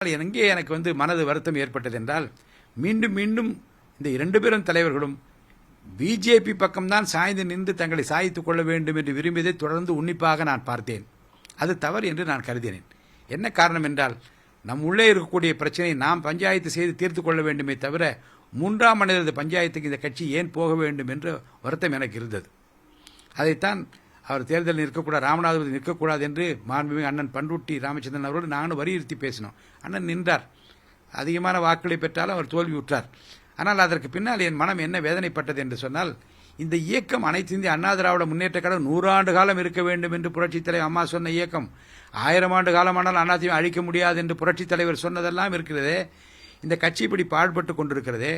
எங்கே எனக்கு வந்து மனது வருத்தம் ஏற்பட்டது என்றால் மீண்டும் மீண்டும் இந்த இரண்டு பேரும் தலைவர்களும் பிஜேபி பக்கம்தான் சாய்ந்து நின்று தங்களை சாய்த்து கொள்ள வேண்டும் என்று விரும்பியதை தொடர்ந்து உன்னிப்பாக நான் பார்த்தேன். அது தவறு என்று நான் கருதினேன். என்ன காரணம் என்றால் நம் உள்ளே இருக்கக்கூடிய பிரச்சனையை நாம் பஞ்சாயத்து செய்து தீர்த்து கொள்ள வேண்டுமே தவிர மூன்றாம் மனிதரது பஞ்சாயத்துக்கு இந்த கட்சி ஏன் போக வேண்டும் என்ற வருத்தம் எனக்கு இருந்தது. அதைத்தான் அவர் தேர்தலில் நிற்கக்கூடாது ராமநாதபுரத்தில் நிற்கக்கூடாது என்று மாண்புமிகு அண்ணன் பண்ருட்டி ராமச்சந்திரன் அவரோடு நானும் வலியுறுத்தி பேசினோம். அண்ணன் நின்றார். அதிகமான வாக்குகளை பெற்றாலும் அவர் தோல்வியுற்றார் ஆனால் அதற்கு பின்னால் என் மனம் என்ன வேதனைப்பட்டது என்று சொன்னால் இந்த இயக்கம் அனைத்து இந்திய அண்ணா திராவிட முன்னேற்ற கழகம் நூறாண்டு காலம் இருக்க வேண்டும் என்று புரட்சித் தலைவர் அம்மா சொன்ன இயக்கம். ஆயிரம் ஆண்டு காலமானால் அண்ணாத்தையும் அழிக்க முடியாது என்று புரட்சித் தலைவர் சொன்னதெல்லாம் இருக்கிறதே. இந்த கட்சி இப்படி பாடுபட்டு கொண்டிருக்கிறதே.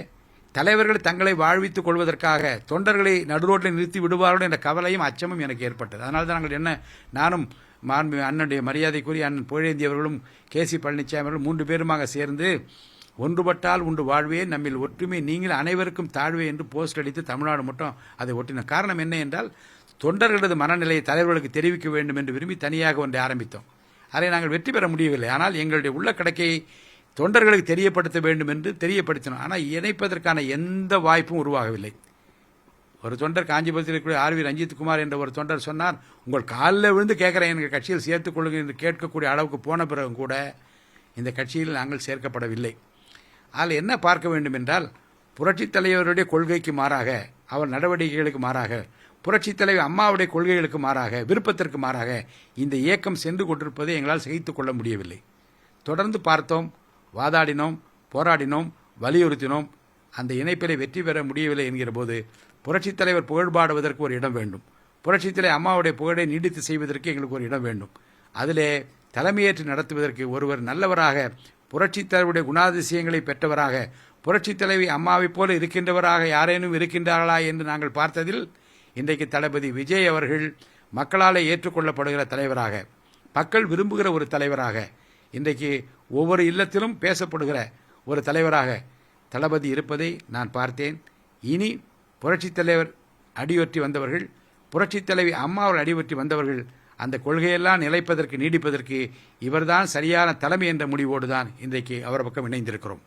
தலைவர்கள் தங்களை வாழ்வித்துக் கொள்வதற்காக தொண்டர்களை நடுரோட்டில் நிறுத்தி விடுவார்கள் என்ற கவலையும் அச்சமும் எனக்கு ஏற்பட்டது. அதனால தான் நாங்கள் என்ன நானும் மாண்பு அண்ணனுடைய மரியாதைக்குரிய அண்ணன் புகழேந்தி அவர்களும் கே சி பழனிசாமி அவர்களும் மூன்று பேருமாக சேர்ந்து ஒன்றுபட்டால் உண்டு வாழ்வே நம்மில் ஒற்றுமை நீங்கள் அனைவருக்கும் தாழ்வே என்று போஸ்ட் அடித்து தமிழ்நாடு மட்டும் அதை ஒட்டின. காரணம் என்ன என்றால் தொண்டர்களது மனநிலையை தலைவர்களுக்கு தெரிவிக்க வேண்டும் என்று விரும்பி தனியாக ஒன்றை ஆரம்பித்தோம். அதை நாங்கள் வெற்றி பெற முடியவில்லை. ஆனால் எங்களுடைய உள்ள கடக்கையை தொண்டர்களுக்கு தெரியப்படுத்த வேண்டும் என்று தெரியப்படுத்தினோம். ஆனால் இணைப்பதற்கான எந்த வாய்ப்பும் உருவாகவில்லை. ஒரு தொண்டர் காஞ்சிபுரத்தில் இருக்கக்கூடிய ஆர் வி குமார் என்ற ஒரு தொண்டர் சொன்னார் உங்கள் காலில் விழுந்து கேட்குறேன் எங்கள் கட்சியில் சேர்த்துக்கொள்ளுங்க என்று கேட்கக்கூடிய அளவுக்கு போன பிறகும் கூட இந்த கட்சியில் நாங்கள் சேர்க்கப்படவில்லை. அதில் என்ன பார்க்க வேண்டும் என்றால் புரட்சித் தலைவருடைய கொள்கைக்கு மாறாக அவர் நடவடிக்கைகளுக்கு மாறாக புரட்சித் தலைவர் அம்மாவுடைய கொள்கைகளுக்கு மாறாக விருப்பத்திற்கு மாறாக இந்த இயக்கம் சென்று கொண்டிருப்பதை எங்களால் சகித்துக் கொள்ள முடியவில்லை. தொடர்ந்து பார்த்தோம் வாதாடினோம் போராடினோம் வலியுறுத்தினோம். அந்த இணைப்பிலை வெற்றி பெற முடியவில்லை என்கிற போது புரட்சித் தலைவர் புகழ்பாடுவதற்கு ஒரு இடம் வேண்டும். புரட்சித் தலைவர் அம்மாவுடைய புகழை நீடித்து செய்வதற்கு எங்களுக்கு ஒரு இடம் வேண்டும். அதிலே தலைமையேற்று நடத்துவதற்கு ஒருவர் நல்லவராக புரட்சித் தலைவருடைய குணாதிசயங்களை பெற்றவராக புரட்சித் தலைவி அம்மாவைப் போல இருக்கின்றவராக யாரேனும் இருக்கின்றார்களா என்று நாங்கள் பார்த்ததில் இன்றைக்கு தளபதி விஜய் அவர்கள் மக்களால் ஏற்றுக்கொள்ளப்படுகிற தலைவராக மக்கள் விரும்புகிற ஒரு தலைவராக இன்றைக்கு ஒவ்வொரு இல்லத்திலும் பேசப்படுகிற ஒரு தலைவராக தளபதி இருப்பதை நான் பார்த்தேன். இனி புரட்சித் தலைவர் அடியொற்றி வந்தவர்கள் புரட்சித் தலைவி அம்மா வந்தவர்கள் அந்த கொள்கையெல்லாம் நிலைப்பதற்கு நீடிப்பதற்கு இவர்தான் சரியான தலைமை என்ற முடிவோடு தான் இன்றைக்கு அவர் பக்கம் இணைந்திருக்கிறோம்.